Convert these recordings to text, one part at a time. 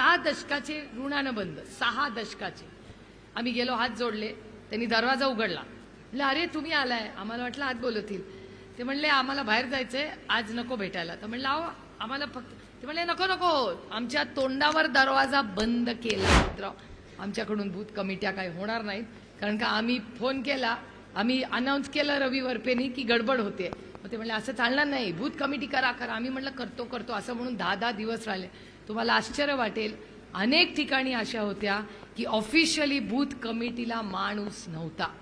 सहा दशकाचे ऋणानं बंद सहा दशकाचे. आम्ही गेलो हात जोडले त्यांनी दरवाजा उघडला. म्हटलं अरे तुम्ही आलाय. आम्हाला वाटलं आत बोलवतील ते म्हणले आम्हाला बाहेर जायचंय आज नको भेटायला. तर म्हणलं अहो आम्हाला फक्त ते म्हणले नको नको. आमच्या तोंडावर दरवाजा बंद केला मित्र. आमच्याकडून भूत कमिट्या काही होणार नाहीत. कारण का आम्ही फोन केला आम्ही अनाऊन्स केलं रवी वरपेनी की गडबड होते मग ते म्हणले असं चालणार नाही. भूत कमिटी करा करा. आम्ही म्हटलं करतो करतो. असं म्हणून दहा दहा दिवस राहिले. तुम्हाला आश्चर्य वाटेल अनेक ठिकाणी अशा होत्या की ऑफिशियली बूथ कमिटीला माणूस नव्हता.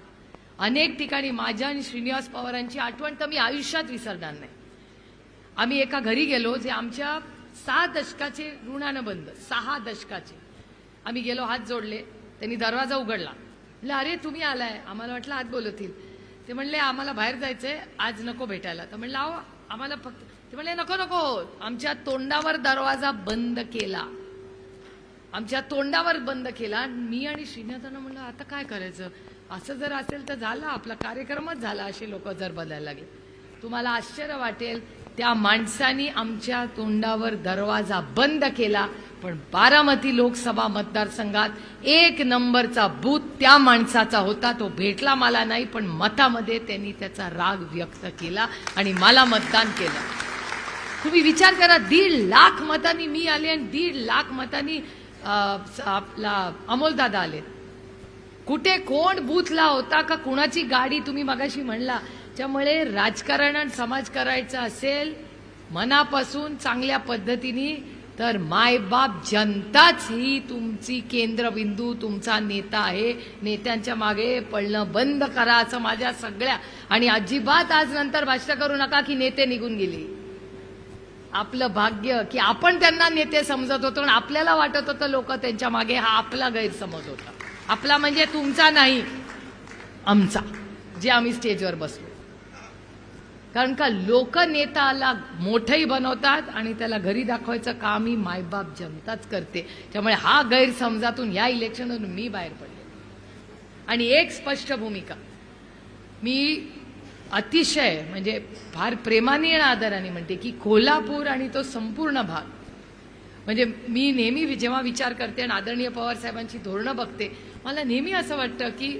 अनेक ठिकाणी माझ्या आणि श्रीनिवास पवारांची आठवण तर मी आयुष्यात विसरणार नाही. आम्ही एका घरी गेलो जे आमच्या सहा दशकाचे ऋणानं बंद सहा दशकाचे. आम्ही गेलो हात जोडले. त्यांनी दरवाजा उघडला. म्हटलं अरे तुम्ही आलाय. आम्हाला वाटलं हात बोलवतील. ते म्हणले आम्हाला बाहेर जायचंय आज नको भेटायला. तर म्हणलं अहो आम्हाला फक्त ते म्हणले नको नको. आमच्या तोंडावर दरवाजा बंद केला. आमच्या तोंडावर बंद केला. मी आणि श्रीनाथांना म्हणलं आता काय करायचं? असं जर असेल तर झालं आपला कार्यक्रमच झाला असे लोक जर बदलायला लागले. तुम्हाला आश्चर्य वाटेल त्या माणसानी आमच्या तोंडावर दरवाजा बंद केला. पण बारामती लोकसभा मतदारसंघात एक नंबरचा बूथ त्या माणसाचा होता. तो भेटला मला नाही पण मतामध्ये त्यांनी त्याचा राग व्यक्त केला आणि मला मतदान केलं. तुम्ही विचार करा दीड लाख मतांनी मी आले आणि दीड लाख मतांनी आपला अमोलदादा आले. कुठे कोण बूथला होता का कुणाची गाडी तुम्ही मगाशी म्हणला. त्यामुळे राजकारण आणि समाज करायचं असेल मनापासून चांगल्या पद्धतीने तर मायबाप जनताच ही तुमची केंद्रबिंदू तुमचा नेता आहे. नेत्यांच्या मागे पळणं बंद करा असं माझ्या सगळ्या आणि अजिबात आज नंतर भाष्य करू नका की नेते निघून गेले. आपलं भाग्य की आपण त्यांना नेते समजत होतो आणि आपल्याला वाटत होतं लोक त्यांच्या मागे हा आपला गैरसमज होता. आपला म्हणजे तुमचा नाही आमचा जे आम्ही स्टेजवर बसलो. कारण का लोक नेताला मोठंही बनवतात आणि त्याला घरी दाखवायचं काम ही मायबाप जनताच करते. त्यामुळे हा गैरसमजातून या इलेक्शनमधून मी बाहेर पडले. आणि एक स्पष्ट भूमिका. मी अतिशय म्हणजे फार प्रेमाने आणि आदराने म्हणते की कोल्हापूर आणि तो संपूर्ण भाग. म्हणजे मी नेहमी जेव्हा विचार करते आणि आदरणीय पवार साहेबांची धोरणं बघते मला नेहमी असं वाटतं की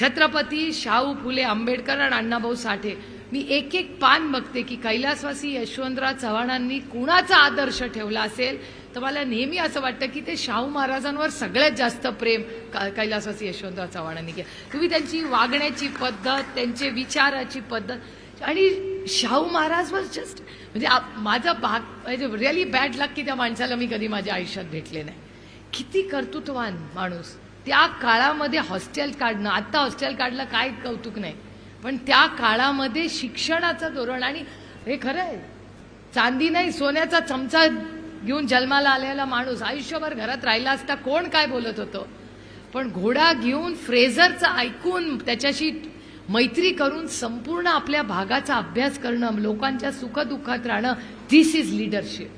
छत्रपती शाहू फुले आंबेडकर आणि अण्णाभाऊ साठे मी एक एक पान बघते की कैलासवासी यशवंतराव चव्हाणांनी कुणाचा आदर्श ठेवला असेल? तर मला नेहमी असं वाटतं की ते शाहू महाराजांवर सगळ्यात जास्त प्रेम क- कैलासवासी यशवंतराव चव्हाणांनी केलं. तुम्ही त्यांची वागण्याची पद्धत त्यांचे विचाराची पद्धत आणि शाहू महाराज वॉज जस्ट म्हणजे माझा भाग म्हणजे रिअली बॅड लक की त्या माणसाला मी कधी माझ्या आयुष्यात भेटले नाही. किती कर्तृत्ववान माणूस. त्या काळामध्ये हॉस्टेल काढणं आत्ता हॉस्टेल काढलं काय कौतुक नाही. पण त्या काळामध्ये शिक्षणाचं धोरण आणि हे खरं आहे. चांदी नाही सोन्याचा चमचा घेऊन जन्माला आलेला माणूस आयुष्यभर घरात राहिला असता कोण काय बोलत होतं? पण घोडा घेऊन फ्रेझरचं ऐकून त्याच्याशी मैत्री करून संपूर्ण आपल्या भागाचा अभ्यास करणं लोकांच्या सुखदुःखात राहणं दिस इज लिडरशिप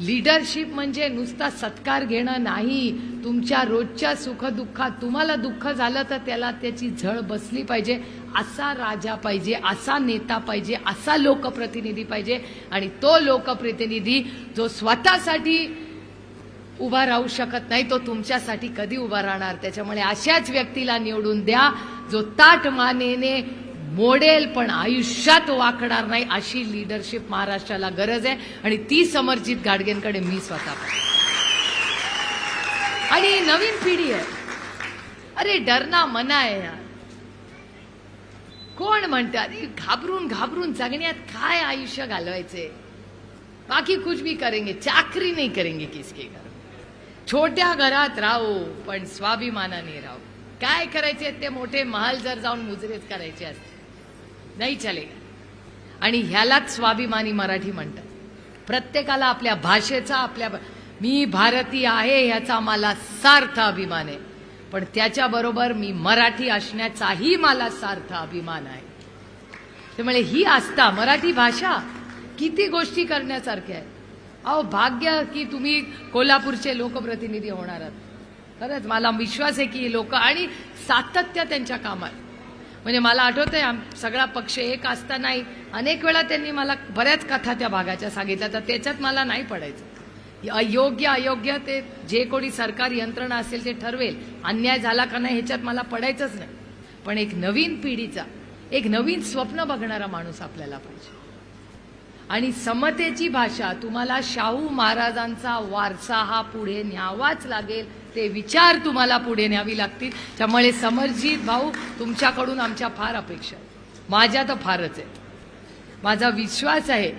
लीडरशिप म्हणजे नुसता सत्कार घेणं नाही. तुमच्या रोजच्या सुखदुःखात तुम्हाला दुःख झालं तर त्याला त्याची झळ बसली पाहिजे. असा राजा पाहिजे असा नेता पाहिजे असा लोकप्रतिनिधी पाहिजे. आणि तो लोकप्रतिनिधी जो स्वतःसाठी उभा राहू शकत नाही तो तुमच्यासाठी कधी उभा राहणार? त्याच्यामुळे अशाच व्यक्तीला निवडून द्या जो ताट मानेने मोडेल पण आयुष्यात वाकणार नाही अशी लिडरशिप महाराष्ट्राला गरज आहे. आणि ती समर्जित गाडगेंकडे मी स्वतः आणि नवीन पिढी आहे. अरे डरना मना आहे यार. कोण म्हणतं अरे घाबरून घाबरून जगण्यात काय आयुष्य घालवायचे? बाकी कुछ भी करेंगे चाकरी नाही करेंगे किसके घर. छोट्या घरात राहू पण स्वाभिमानाने राहू. काय करायचे ते मोठे महाल जर जाऊन मुजरेच करायचे असते? नाही चलेगा आणि ह्यालाच स्वाभिमानी मराठी म्हणतात. प्रत्येकाला आपल्या भाषेचा आपल्या मी भारतीय आहे ह्याचा मला सार्थ अभिमान आहे. पण त्याच्याबरोबर मी मराठी असण्याचाही मला सार्थ अभिमान आहे. त्यामुळे ही आस्था मराठी भाषा किती गोष्टी करण्यासारख्या आहेत अहो भाग्य की तुम्ही कोल्हापूरचे लोकप्रतिनिधी होणार आहात. खरंच मला विश्वास आहे की लोक आणि सातत्य त्यांच्या कामात. म्हणजे मला आठवतंय आम- सगळा पक्ष एक असतानाही अनेक वेळा त्यांनी मला बऱ्याच कथा त्या भागाच्या सांगितल्या तर त्याच्यात मला नाही पडायचं. अयोग्य अयोग्य ते जे कोणी सरकार यंत्रणा असेल ते ठरवेल. अन्याय झाला का नाही ह्याच्यात मला पडायचंच नाही. पण एक नवीन पिढीचा एक नवीन स्वप्न बघणारा माणूस आपल्याला पाहिजे. आणि समतेची भाषा तुम्हाला शाहू महाराजांचा वारसा हा पुढे न्यावाच लागेल ते विचार तुम्हाला पुढे न्यावी लागतील. त्यामुळे समरजीत भाऊ तुमच्याकडून आमच्या फार अपेक्षा आहेत. माझ्या तर फारच आहे माझा विश्वास आहे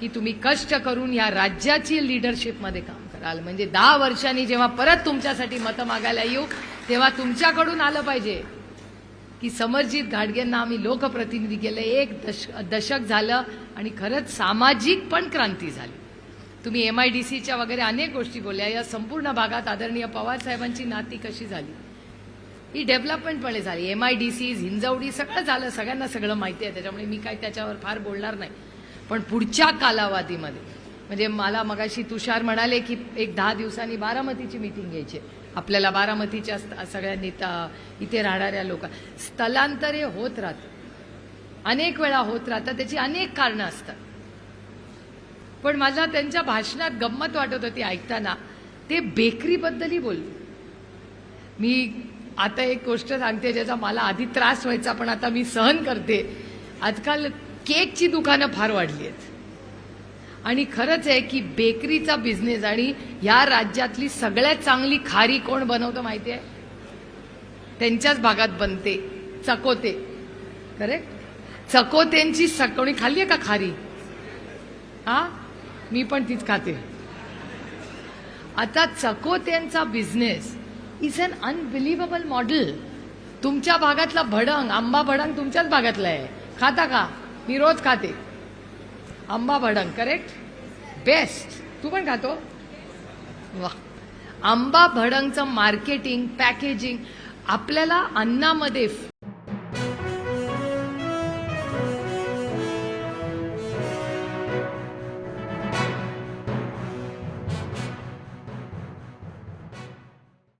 की तुम्ही कष्ट करून या राज्याची लिडरशिपमध्ये काम कराल. म्हणजे दहा वर्षांनी जेव्हा परत तुमच्यासाठी मतं मागायला येऊ तेव्हा तुमच्याकडून आलं पाहिजे की समरजित घाडगेंना आम्ही लोकप्रतिनिधी केले. एक दश दशक झालं आणि खरंच सामाजिक पण क्रांती झाली. तुम्ही एम आय डी सीच्या वगैरे अनेक गोष्टी बोलल्या. या संपूर्ण भागात आदरणीय पवार साहेबांची नाती कशी झाली? ही डेव्हलपमेंटपणे झाली. M I D C Hinjewadi सगळं झालं. सगळ्यांना सगळं माहिती आहे. त्याच्यामुळे मी काय त्याच्यावर फार बोलणार नाही. पण पुढच्या कालावधीमध्ये म्हणजे मला मगाशी तुषार म्हणाले की एक दहा दिवसांनी बारामतीची मिटिंग घ्यायची आहे. आपल्याला बारामतीच्या सगळ्या नेता इथे राहणाऱ्या लोक स्थलांतरे होत राहतात. अनेक वेळा होत राहतात. त्याची अनेक कारणं असतात. पण मला त्यांच्या भाषणात गंमत वाटत होती ऐकताना. ते बेकरीबद्दलही बोलले. मी आता एक गोष्ट सांगते ज्याचा मला आधी त्रास व्हायचा पण आता मी सहन करते. आजकाल केकची दुकानं फार वाढली आहेत. आणि खरंच आहे की बेकरीचा बिझनेस आणि या राज्यातली सगळ्यात चांगली खारी कोण बनवतं माहिती आहे त्यांच्याच भागात बनते. चकोते. करेक्ट चकोत्यांची सकोणी कोणी खाल्ली आहे का खारी? हा मी पण तीच खाते. आता चकोत्यांचा business is an unbelievable model तुमच्या भागातला भडंग आंबा भडंग तुमच्याच भागातला आहे. खाता का? मी रोज खाते. आंबा भडंग करेक्ट बेस्ट तू पण खातो? वा आंबा भडंगचं मार्केटिंग पॅकेजिंग आपल्याला अन्नामध्ये